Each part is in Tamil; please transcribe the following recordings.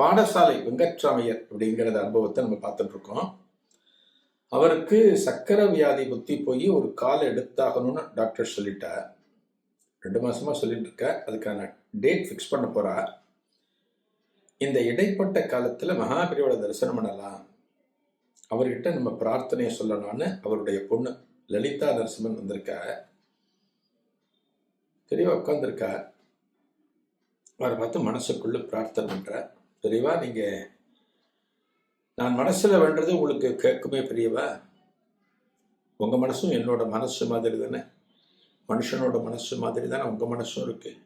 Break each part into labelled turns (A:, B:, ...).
A: பாடசாலை வெங்கட்ராமையர் அப்படிங்கிறத அனுபவத்தை நம்ம பார்த்துட்டு இருக்கோம் அவருக்கு சக்கரை வியாதி புத்தி போய் ஒரு கால் எடுத்தாகணும்னு டாக்டர் சொல்லிட்டார். ரெண்டு மாசமா சொல்லிட்டு இருக்க அதுக்கான டேட் ஃபிக்ஸ் பண்ண போறா இந்த இடைப்பட்ட காலத்துல மகாபிரியோட தரிசனம் பண்ணலாம். அவர்கிட்ட நம்ம பிரார்த்தனையை சொல்லலாம்னு அவருடைய பொண்ணு லலிதா நரசிம்மன் வந்திருக்கா பெரியவா உட்காந்துருக்கா அவரை பார்த்து மனசுக்குள்ள பிரார்த்தனை பண்ற பெரியவா நீங்கள் நான் மனசில் வேண்டது உங்களுக்கு கேட்குமே பெரியவா? உங்கள் மனசும் என்னோட மனசு மாதிரி தானே? மனுஷனோட மனசு மாதிரி தானே உங்கள் மனசும் இருக்குது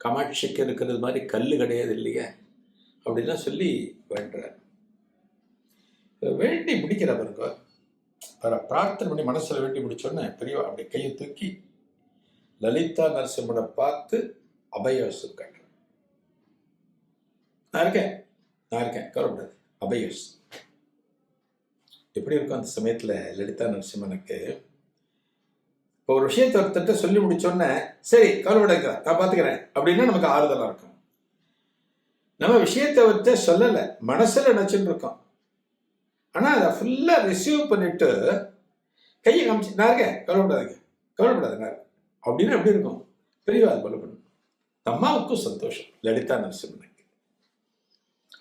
A: கமாட்சிக்கு இருக்கிறது மாதிரி கல் கிடையாது இல்லையா? அப்படிலாம் சொல்லி வேண்டுறார். வேண்டி முடிக்கிற பாருங்க அவரை பிரார்த்தனை பண்ணி மனசில் வேண்டி முடிச்சோன்னே பெரியவா அப்படி கையை தூக்கி லலிதா நரசிம்மனை பார்த்து அபயவசம் காட்டுறேன் நான் இருக்கேன். நான் இருக்கேன். கவலைப்படாது. அபயஸ். எப்படி இருக்கும் அந்த சமயத்துல லலிதா நரசிம்மனுக்கு இப்போ ஒரு விஷயத்தை ஒருத்தட்ட சொல்லி முடிச்சோன்னே சரி கவலைப்படாங்க நான் பார்த்துக்கிறேன் அப்படின்னா நமக்கு ஆறுதலா இருக்கும். நம்ம விஷயத்தை வச்சு சொல்லலை. மனசுல நினச்சின்னு இருக்கோம். ஆனா அதை ஃபுல்லா ரிசீவ் பண்ணிட்டு கையை காமிச்சு நான் இருக்கேன். கவலைப்படாதீங்க. கவலைப்படாத நான் அப்படின்னு எப்படி இருக்கும்? பெரியவா அது போல பண்ணும் அம்மாவுக்கும் சந்தோஷம். லலிதா நரசிம்மனுக்கு.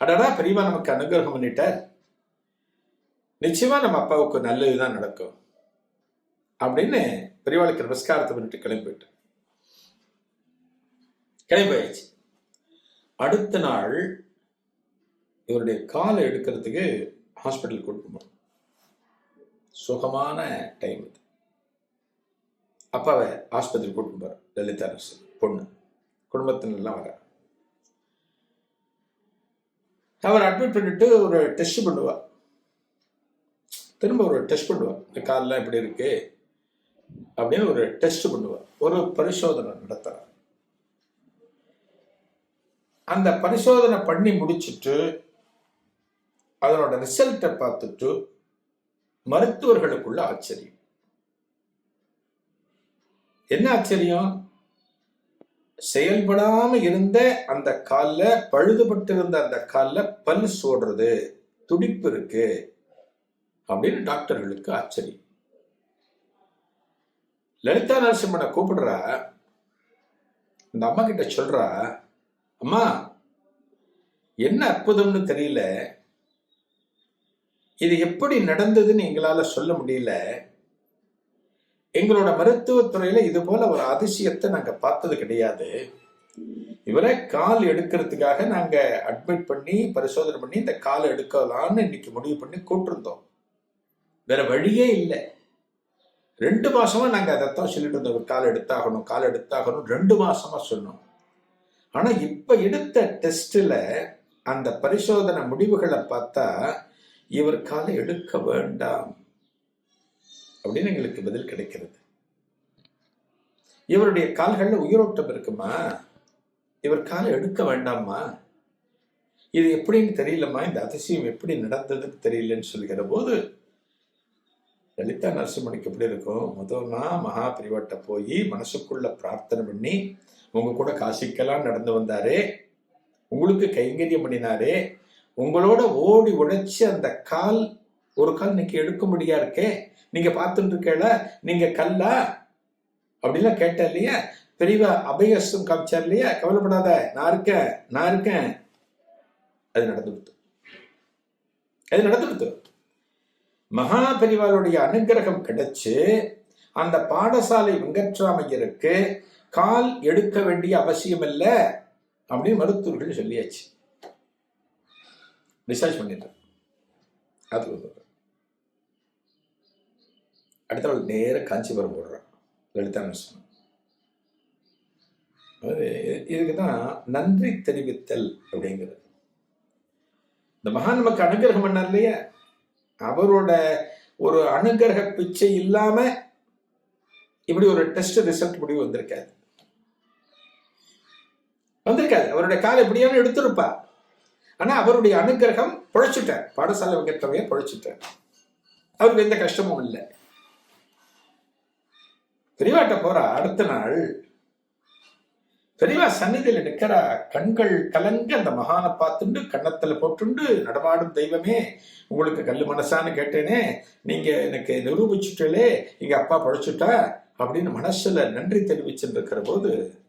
A: அடடா பெரியவா நமக்கு அனுகிரகம் பண்ணிட்டார் நிச்சயமா நம்ம அப்பாவுக்கு நல்லதுதான் நடக்கும். அப்படின்னு பெரியவாளுக்கு நமஸ்காரத்தை பண்ணிட்டு கிளம்பி கிளம்பியாச்சு கிளம்பி அடுத்த நாள் இவருடைய காலை எடுக்கிறதுக்கு ஹாஸ்பிட்டல் கூட்டு போகணும் சுகமான டைம் இது அப்பாவை ஆஸ்பத்திரி கூட்டு போற லலிதா நர்ஸ் பொண்ணு. குடும்பத்தினெல்லாம் வர அவர் அட்மிட் பண்ணிட்டு ஒரு டெஸ்ட் பண்ணுவாள் திரும்ப ஒரு டெஸ்ட் பண்ணுவா. இந்த கால்லாம் எப்படி இருக்கு. அப்படின்னு ஒரு டெஸ்ட் பண்ணுவாள் ஒரு பரிசோதனை நடத்துறா. அந்த பரிசோதனை பண்ணி முடிச்சுட்டு அதனோட ரிசல்ட்டை பார்த்துட்டு மருத்துவர்களுக்குள்ள ஆச்சரியம். என்ன ஆச்சரியம்? செயல்படாம இருந்த அந்த கால்ல பழுதுபட்டிருந்த அந்த கால்ல பல் சோடுறது. துடிப்பு இருக்கு. அப்படின்னு டாக்டர்களுக்கு ஆச்சரியம். லலிதா நரசிம்மனை கூப்பிடுறா. இந்த அம்மா கிட்ட சொல்றா அம்மா என்ன அற்புதம்னு தெரியல. இது எப்படி நடந்ததுன்னு எங்களால சொல்ல முடியல. எங்களோட மருத்துவத்துறையில இது போல ஒரு அதிசயத்தை நாங்க பார்த்தது கிடையாது. இவரை கால் எடுக்கிறதுக்காக நாங்க அட்மிட் பண்ணி பரிசோதனை பண்ணி இந்த கால் எடுக்கலாம்னு இன்னைக்கு முடிவு பண்ணி கூட்டிருந்தோம். வேற வழியே இல்லை. ரெண்டு மாசமா நாங்க அதைத்தான் சொல்லிட்டு இருந்தோம். கால் எடுத்தாகணும் கால் எடுத்தாகணும் ரெண்டு மாசமா சொன்னோம். ஆனா இப்ப எடுத்த டெஸ்ட்ல அந்த பரிசோதனை முடிவுகளை பார்த்தா இவர் காலை எடுக்க வேண்டாம். அப்படின்னு எங்களுக்கு பதில் கிடைக்கிறது. இவருடைய கால்களில் உயிரோட்டம் இருக்குமா? இவர் காலை எடுக்க வேண்டாமா? இது எப்படின்னு தெரியலம்மா? இந்த அதிசயம் எப்படி நடந்ததுன்னு தெரியலன்னு சொல்கிற போது லலிதா நரசிம்மனுக்கு எப்படி இருக்கும்? முதல்னா மகா பிரிவட்ட போய் மனசுக்குள்ள பிரார்த்தனை பண்ணி உங்க கூட காசிக்கெல்லாம் நடந்து வந்தாரே. உங்களுக்கு கைங்கரியம் பண்ணினாரே. உங்களோட ஓடி உழைச்சி அந்த கால் ஒரு கால் இன்னைக்கு எடுக்கும்படியா இருக்கே நீங்க பார்த்துட்டு இருக்கல நீங்க கல்லா அப்படிலாம் கேட்ட இல்லையா? பெரியவா அபயசும் காமிச்சார் இல்லையா? கவலைப்படாத நான் இருக்கேன் நான் இருக்கேன். அது நடந்து கொடுத்து அது நடந்து கொடுத்து மகா பெரிவாளுடைய அனுகிரகம் கிடைச்சு அந்த பாடசாலை வெங்கட்ராமையருக்கு கால் எடுக்க வேண்டிய அவசியம் இல்லை அப்படின்னு மருத்துவர்கள் சொல்லியாச்சு. ரிசர்ச் பண்ணிட்டேன் அது அடுத்த நாள் நேராக காஞ்சிபுரம் போடுறான். லலிதா நரசிம்மன் இதுக்கு தான் நன்றி தெரிவித்தல் அப்படிங்கிறது. இந்த மகான் நமக்கு அனுகிரகம் பண்ணார் இல்லையா? அவரோட ஒரு அனுகிரக பிச்சை இல்லாம இப்படி ஒரு டெஸ்ட் ரிசல்ட் முடிவு வந்திருக்காது வந்திருக்காது அவருடைய காலை எப்படியாவது எடுத்திருப்பார் ஆனா அவருடைய அனுகிரகம் பொழைச்சிட்டார். பாடசாலை வைக்கிறவைய பொழைச்சிட்டார். அவருக்கு எந்த கஷ்டமும் இல்லை. பெரியவாட்ட போறா அடுத்த நாள். பெரியவா சந்நிதியில நிக்கிறா கண்கள் கலங்க அந்த மகானை பார்த்துண்டு கன்னத்துல போட்டுண்டு நடமாடும் தெய்வமே உங்களுக்கு கல்லு மனசான்னு கேட்டேனே நீங்க எனக்கு நிரூபிச்சுட்டே எங்க அப்பா பழச்சுட்டா அப்படின்னு மனசுல நன்றி தெரிவிச்சுட்டு போது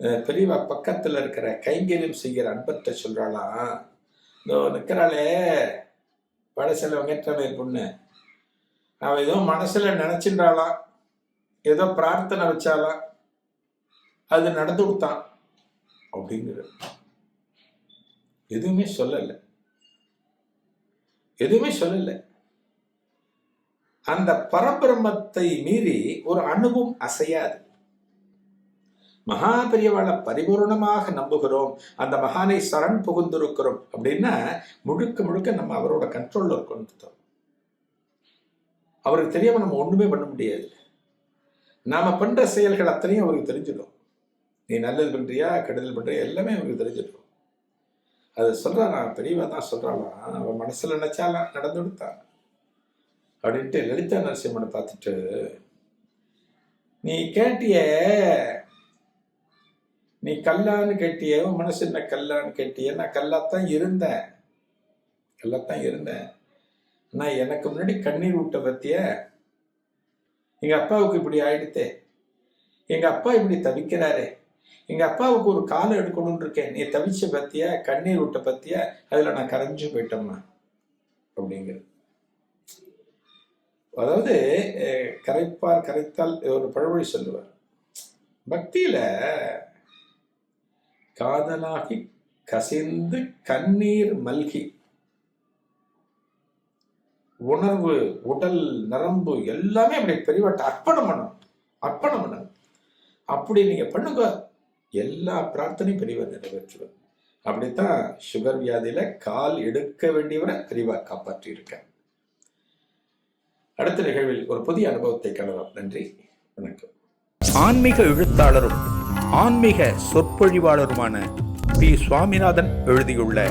A: பெரியவா பக்கத்துல இருக்கிற கைங்கரியம் செய்கிற அன்பத்தை சொல்றாளாம். இதோ நிக்கிறாளே பழசில வெங்கட்ரமே பொண்ணு. அவ ஏதோ மனசுல நினைச்சின்றாளாம். ஏதோ பிரார்த்தனை வச்சாலாம் அது நடந்து கொடுத்தான் அப்படிங்கிற. எதுவுமே சொல்லல. எதுவுமே சொல்லல. அந்த பரபிரம்மத்தை மீறி ஒரு அணுவும் அசையாது. மகா பெரியவாளை பரிபூர்ணமாக நம்புகிறோம். அந்த மகானை சரண் புகுந்திருக்கிறோம் அப்படின்னா முழுக்க முழுக்க நம்ம அவரோட கண்ட்ரோல்ல கொண்டு அவருக்கு தெரியாம நம்ம ஒண்ணுமே பண்ண முடியாது. நாம பண்ற செயல்கள் அத்தனையும் அவருக்கு தெரிஞ்சிடும். நீ நல்லது பண்றியா கெடுதல் பண்றியா எல்லாமே அவருக்கு தெரிஞ்சிடும். அது சொல்றான் பெரியவா தான் சொல்றாளாம் அவன் மனசுல நினைச்சாலாம் நடந்து கொடுத்தான் அப்படின்ட்டு லலிதா நரசிம்மனை பார்த்துட்டு நீ கேட்டிய நீ கல்லான்னு கேட்டிய உன் மனசு என்ன கல்லான்னு கேட்டிய? நான் கல்லாத்தான் இருந்தேன். கல்லாத்தான் இருந்தேன். நான் எனக்கு முன்னாடி கண்ணீர் விட்ட பத்திய எங்கள் அப்பாவுக்கு இப்படி ஆயிடுத்தே. எங்கள் அப்பா இப்படி தவிக்கிறாரே. எங்கள் அப்பாவுக்கு ஒரு காலம் எடுக்கணும்னு இருக்கேன். நீ தவிச்ச பத்தியா? கண்ணீர் விட்ட பத்தியா? அதில் நான் கரைஞ்சு போயிட்டோம்மா. அப்படிங்கிறது. அதாவது கரைப்பார் கரைத்தால் ஒரு பழமொழி சொல்லுவார். பக்தியில காதலாகி கசிந்து கண்ணீர் மல்கி உணர்வு உடல் நரம்பு எல்லாமே அப்படி பெரியவாட்ட அர்ப்பணம் பண்ணும். அர்ப்பணம் பண்ணும். அப்படி நீங்க பண்ணுங்க. எல்லா பிரார்த்தனையும் பெரியவர் நிறைவேற்றுவார். அப்படித்தான் சுகர் வியாதியில கால் எடுக்க வேண்டியவரை பெரியவா காப்பாற்றி இருக்கார் அடுத்த நிகழ்வில் ஒரு புதிய அனுபவத்தை காணலாம். நன்றி. வணக்கம்.
B: ஆன்மீக எழுத்தாளரும் ஆன்மீக சொற்பொழிவாளருமான பி. சுவாமிநாதன் எழுதியுள்ள